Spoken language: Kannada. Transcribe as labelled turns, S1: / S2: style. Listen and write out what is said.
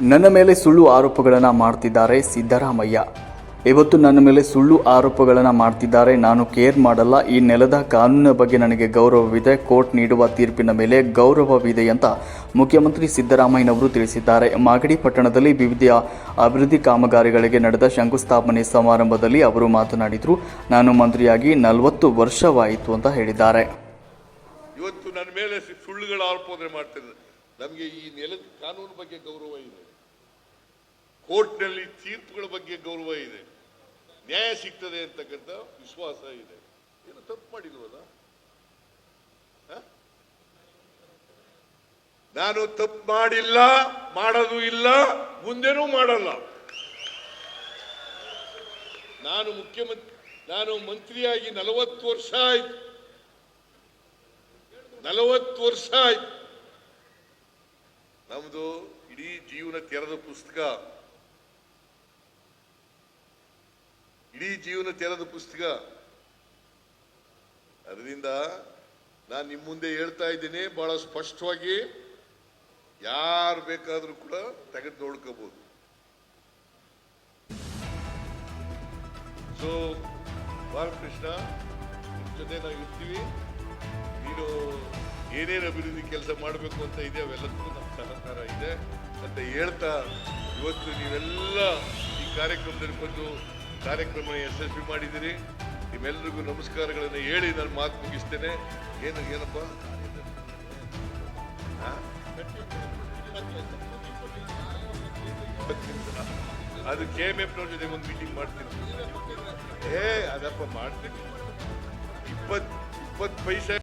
S1: ನನ್ನ ಮೇಲೆ ಸುಳ್ಳು ಆರೋಪಗಳನ್ನು ಮಾಡ್ತಿದ್ದಾರೆ ಸಿದ್ದರಾಮಯ್ಯ. ಇವತ್ತು ನನ್ನ ಮೇಲೆ ಸುಳ್ಳು ಆರೋಪಗಳನ್ನು ಮಾಡ್ತಿದ್ದಾರೆ, ನಾನು ಕೇರ್ ಮಾಡಲ್ಲ. ಈ ನೆಲದ ಕಾನೂನಿನ ಬಗ್ಗೆ ನನಗೆ ಗೌರವವಿದೆ. ಕೋರ್ಟ್ ನೀಡುವ ತೀರ್ಪಿನ ಮೇಲೆ ಗೌರವವಿದೆ ಅಂತ ಮುಖ್ಯಮಂತ್ರಿ ಸಿದ್ದರಾಮಯ್ಯನವರು ತಿಳಿಸಿದ್ದಾರೆ. ಮಾಗಡಿ ಪಟ್ಟಣದಲ್ಲಿ ವಿವಿಧ ಅಭಿವೃದ್ಧಿ ಕಾಮಗಾರಿಗಳಿಗೆ ನಡೆದ ಶಂಕುಸ್ಥಾಪನೆ ಸಮಾರಂಭದಲ್ಲಿ ಅವರು ಮಾತನಾಡಿದರು. ನಾನು ಮಂತ್ರಿಯಾಗಿ ನಲವತ್ತು ವರ್ಷವಾಯಿತು ಅಂತ ಹೇಳಿದ್ದಾರೆ.
S2: ಇವತ್ತು ನನ್ನ ಮೇಲೆ ಸುಳ್ಳುಗಳ ಆರೋಪ ಮಾಡ್ತಿದ್ದಾರೆ. ನಮಗೆ ಈ ನೆಲದ ಕಾನೂನು ಬಗ್ಗೆ ಗೌರವ ಇದೆ ಕೋರ್ಟ್ನಲ್ಲಿ ತೀರ್ಪುಗಳ ಬಗ್ಗೆ ಗೌರವ ಇದೆ. ನ್ಯಾಯ ಸಿಗ್ತದೆ ಅಂತಕ್ಕಂಥ ವಿಶ್ವಾಸ ಇದೆ. ಏನು ತಪ್ಪು ಮಾಡಿಲ್ವಲ್ಲ? ನಾನು ತಪ್ಪು ಮಾಡಿಲ್ಲ, ಮಾಡೋದು ಇಲ್ಲ, ಮುಂದೆನೂ ಮಾಡಲ್ಲ. ನಾನು ಮುಖ್ಯಮಂತ್ರಿ, ನಾನು ಮಂತ್ರಿಯಾಗಿ ನಲವತ್ತು ವರ್ಷ ಆಯ್ತು. ನಲವತ್ತು ವರ್ಷ ಆಯ್ತು. ನಮ್ದು ಇಡೀ ಜೀವನ ತೆರೆದ ಪುಸ್ತಕ. ಇಡೀ ಜೀವನ ತೆರೆದ ಪುಸ್ತಕ. ಅದರಿಂದ ನಾನು ನಿಮ್ಮ ಮುಂದೆ ಹೇಳ್ತಾ ಇದ್ದೀನಿ, ಬಹಳ ಸ್ಪಷ್ಟವಾಗಿ ಯಾರು ಬೇಕಾದರೂ ಕೂಡ ತೆಗೆದು ನೋಡ್ಕೋಬಹುದು ಸೊ ಬಾಲಕೃಷ್ಣ ಜೊತೆ ನಾವು ಇರ್ತೀವಿ. ನೀನು ಏನೇನು ಅಭಿವೃದ್ಧಿ ಕೆಲಸ ಮಾಡಬೇಕು ಅಂತ ಇದೆ, ಅವೆಲ್ಲದಕ್ಕೂ ನಮ್ಮ ಸಹಕಾರ ಇದೆ ಅಂತ ಹೇಳ್ತಾ, ಇವತ್ತು ನೀವೆಲ್ಲ ಈ ಕಾರ್ಯಕ್ರಮದಲ್ಲಿ ಬಂದು ಕಾರ್ಯಕ್ರಮ ಯಶಸ್ವಿ ಮಾಡಿದ್ದೀರಿ ನಿಮ್ಮೆಲ್ಲರಿಗೂ ನಮಸ್ಕಾರಗಳನ್ನು ಹೇಳಿ ನಾನು ಮಾತು ಮುಗಿಸ್ತೇನೆ. ಏನು, ಏನಪ್ಪ? ಅದು ಕೆ ಎಂ ಎಫ್ ಜೊತೆ ಒಂದು ಮೀಟಿಂಗ್ ಮಾಡ್ತೀನಿ. ಏ, ಅದಪ್ಪ ಮಾಡ್ತೀನಿ. ಇಪ್ಪತ್ತು ಇಪ್ಪತ್ತು ಪೈಸೆ